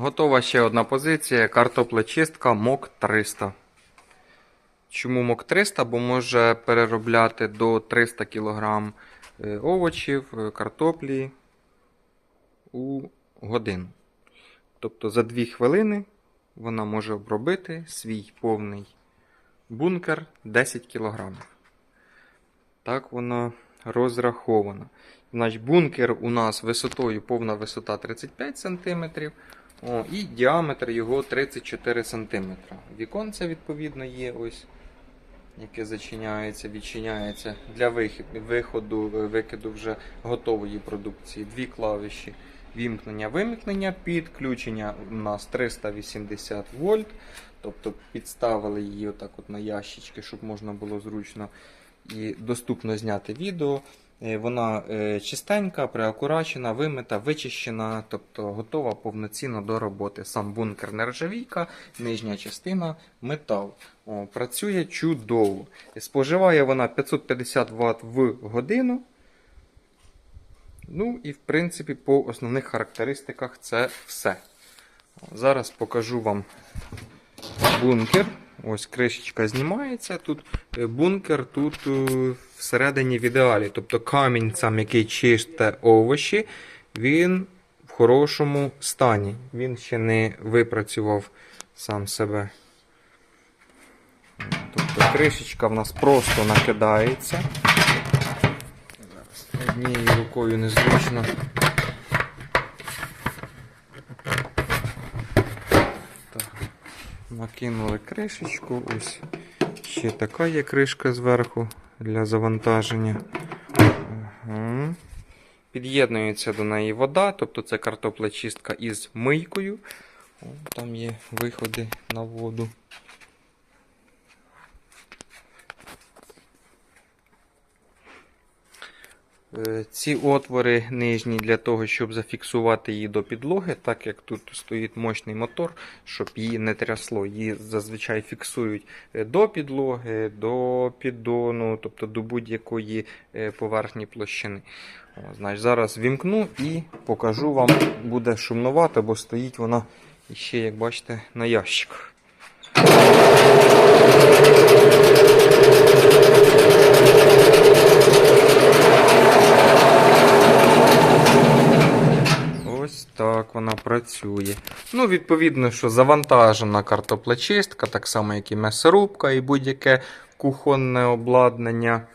Готова ще одна позиція. Картоплечистка МОК 300. Чому МОК 300? Бо може переробляти до 300 кг овочів, е, картоплі у годину. Тобто за 2 хвилини вона може обробити свій повний бункер 10 кг. Так вона розрахована. Значить, бункер у нас висотою повна висота 35 см. О, і діаметр його 34 см. Віконце, відповідно, є ось, яке зачиняється, відчиняється для виходу, е, викиду вже готової продукції. Дві клавіші вімкнення, вимкнення, підключення у нас 380 вольт. Тобто підставили її отак от на ящички, щоб можна було зручно і доступно зняти відео. Е, Вона е, чистенька, преакурачена, вимита, вичищена, тобто готова повноцінно до роботи. Сам бункер нержавійка, нижня частина метал. О, працює чудово. Споживає вона 550 Вт в годину. Ну і в принципі по основних характеристиках це все. Зараз покажу вам бункер. Ось кришечка знімається. Тут е, бункер тут е, всередині в ідеалі. Тобто камінь, сам, який чисте овочі, він в хорошому стані. Він ще не випрацював сам себе. Тобто кришечка в нас просто накидається. Однією рукою незручно. Так. Накинули кришечку. Ось ще така є кришка зверху для завантаження. Ага. Під'єднується до неї вода, тобто це картоплечистка із мийкою. Там є виходи на воду. Ці отвори нижні для того, щоб зафіксувати її до підлоги, так як тут стоїть мощний мотор, щоб її не трясло. Її зазвичай фіксують е, до підлоги, до піддону, тобто до будь-якої е, поверхні площини. Значить, зараз вімкну і покажу вам, буде шумнувати, бо стоїть вона ще, як бачите, на ящиках. Ось так вона працює. Ну, відповідно, що завантажена картоплечистка, так само, як і м'ясорубка, і будь-яке кухонне обладнання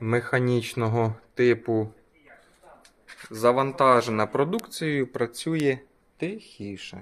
механічного типу. Завантажена продукцією працює тихіше.